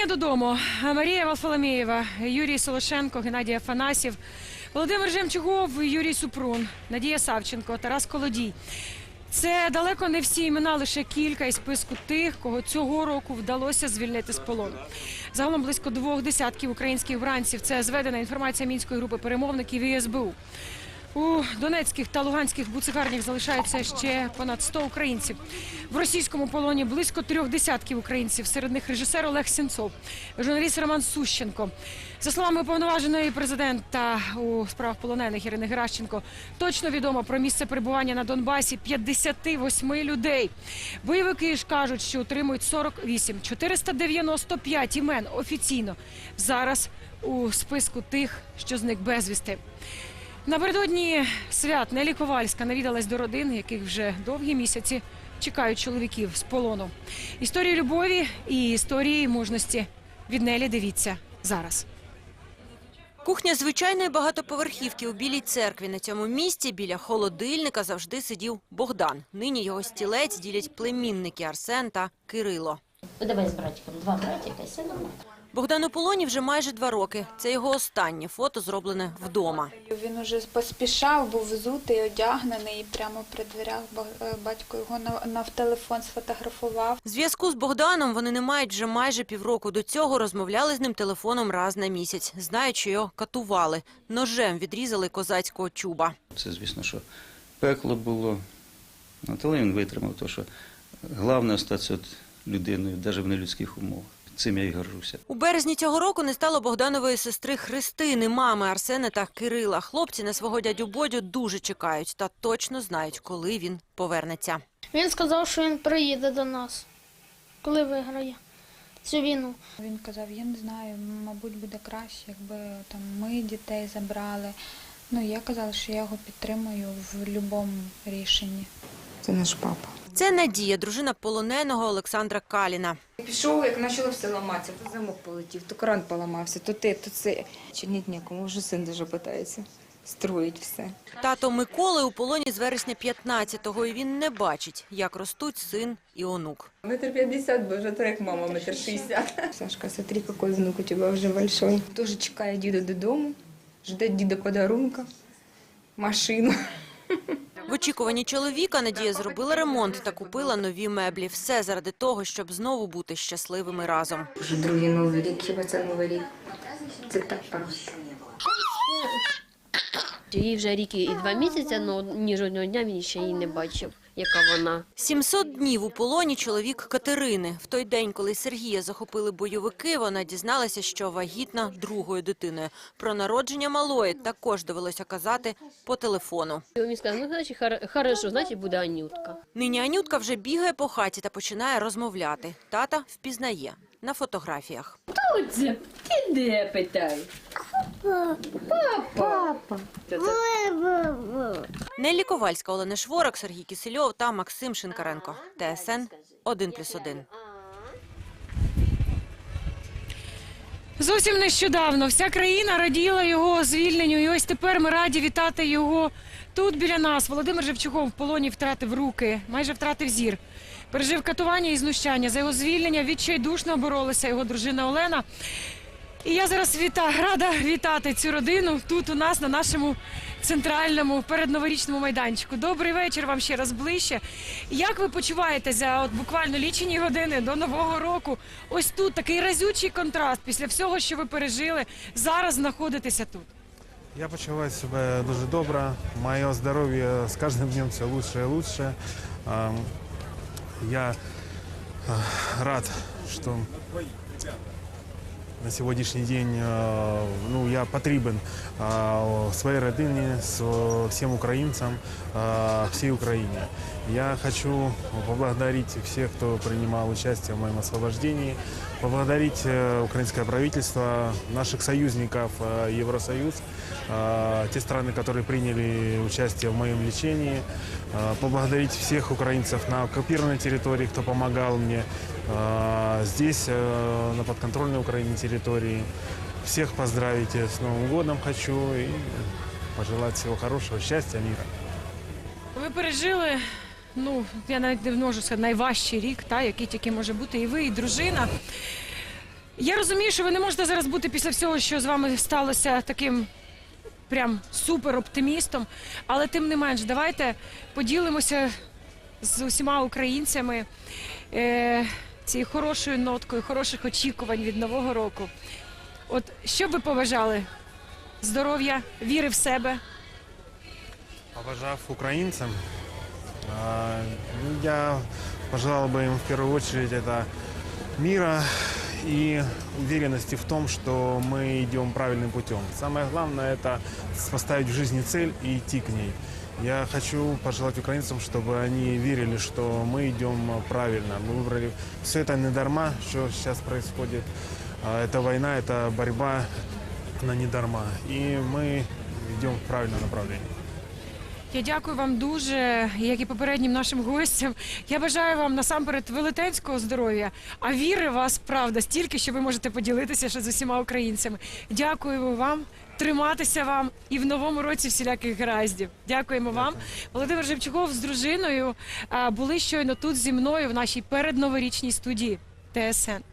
Повернення додому. Марія Валфоломєєва, Юрій Солошенко, Геннадій Афанасів, Володимир Жемчугов, Юрій Супрун, Надія Савченко, Тарас Колодій. Це далеко не всі імена, лише кілька із списку тих, кого цього року вдалося звільнити з полону. Загалом близько двох десятків українських бранців. Це зведена інформація мінської групи перемовників і СБУ. У Донецьких та Луганських буцегарнях залишається ще понад 100 українців. В російському полоні близько трьох десятків українців. Серед них режисер Олег Сенцов, журналіст Роман Сущенко. За словами уповноваженої президента у справах полонених Ірини Геращенко, точно відомо про місце перебування на Донбасі 58 людей. Бойовики ж кажуть, що утримують 48, 495 імен офіційно. Зараз у списку тих, що зник безвісти. Напередодні свят Нелі Ковальська навідалась до родин, яких вже довгі місяці чекають чоловіків з полону. Історії любові і історії мужності від Нелі дивіться зараз. Кухня звичайної багатоповерхівки у Білій церкві. На цьому місці біля холодильника завжди сидів Богдан. Нині його стілець ділять племінники Арсен та Кирило. Давай з братиком. Два братика і все нормально. Богдан у полоні вже майже два роки. Це його останнє фото зроблене вдома. Він уже поспішав, був взутий, одягнений, і прямо при дверях е, батько його на, на телефон сфотографував. Зв'язку з Богданом вони не мають вже майже півроку. До цього розмовляли з ним телефоном раз на місяць. Знають, що його катували. Ножем відрізали козацького чуба. Це, звісно, що пекло було. Але він витримав, тому що головне остатися людиною, навіть в нелюдських умовах. Цим я і горжуся. У березні цього року не стало Богданової сестри Христини, мами Арсена та Кирила. Хлопці на свого дядю Бодю дуже чекають та точно знають, коли він повернеться. Він сказав, що він приїде до нас, коли виграє цю війну. Він казав, я не знаю, мабуть, буде краще, якби там ми дітей забрали. Ну, я казала, що я його підтримую в будь-якому рішенні. Це наш папа. Це Надія, дружина полоненого Олександра Каліна. Пішов, як почало все ламатися, то замок полетів, то кран поламався, то те, то це. Чинить нікому, вже син дуже питається строїть все. Тато Миколи у полоні з вересня 15-го, і він не бачить, як ростуть син і онук. Метр п'ятдесят, бо вже як мама, метр шістдесят. Сашка, смотри, який внук у тебе вже большой. Тоже чекає діда додому, жде діда подарунка, машину. В очікуванні чоловіка Надія зробила ремонт та купила нові меблі. Все заради того, щоб знову бути щасливими разом. Вже другий новий рік, хіба це новий рік. Це так просто. Їй вже рік і два місяці, але ні жодного дня він ще її не бачив, яка вона. 700 днів у полоні чоловік Катерини. В той день, коли Сергія захопили бойовики, вона дізналася, що вагітна другою дитиною. Про народження малої також довелося казати по телефону. І Він сказав, ну, значить, хорошо, значить, буде Анютка. Нині Анютка вже бігає по хаті та починає розмовляти. Тата впізнає на фотографіях. Оце, ти де питай? Неллі Ковальська, Олена Шворак, Сергій Кисельов та Максим Шинкаренко. ТСН 1+,1. Зовсім нещодавно вся країна раділа його звільненню, і ось тепер ми раді вітати його тут біля нас. Володимир Жевчугов в полоні втратив руки, майже втратив зір. Пережив катування і знущання. За його звільнення відчайдушно боролася його дружина Олена. І я зараз віта, рада вітати цю родину тут у нас на нашому центральному передноворічному майданчику. Добрий вечір вам ще раз ближче. Як ви почуваєте за от буквально лічені години до нового року? Ось тут такий разючий контраст після всього, що ви пережили. Зараз знаходитеся тут. Я почуваю себе дуже добре. Моє здоров'я з кожним днем все лучше і лучше. Ем, Я е, рад, що на сьогоднішній день е, ну, я потрібен е, своїй родині, всім українцям, е, всій Україні. Я хочу поблагодарить всех, кто принимал участие в моем освобождении, поблагодарить э, украинское правительство, наших союзников э, Евросоюз, э, те страны, которые приняли участие в моем лечении, поблагодарить всех украинцев на оккупированной территории, кто помогал мне здесь, на подконтрольной Украине территории. Всех поздравить с Новым годом хочу и пожелать всего хорошего, счастья, мира. Ви пережили. Ну, я навіть не можу найважчий рік, та, який тільки може бути, і ви, і дружина. Я розумію, що ви не можете зараз бути після всього, що з вами сталося таким прям супер оптимістом. Але тим не менш, давайте поділимося з усіма українцями е, цією хорошою ноткою, хороших очікувань від нового року. От що б ви побажали? Здоров'я, віри в себе. Побажав ну, я пожелал бы им в первую очередь это мира и уверенности в том, что мы идем правильным путем. Самое главное это поставить в жизни цель и идти к ней. Я хочу пожелать украинцам, чтобы они верили, что мы идем правильно. Мы выбрали все это не дарма, что сейчас происходит. А, Это война, это борьба, она не дарма. И мы идем в правильном направлении. Я дякую вам дуже, як і попереднім нашим гостям. Я бажаю вам насамперед велетенського здоров'я, а віри вас правда стільки, що ви можете поділитися ще з усіма українцями. Дякую вам, триматися вам і в новому році всіляких гараздів. Дякуємо вам. Володимир Живчуков з дружиною були щойно тут зі мною в нашій передноворічній студії ТСН.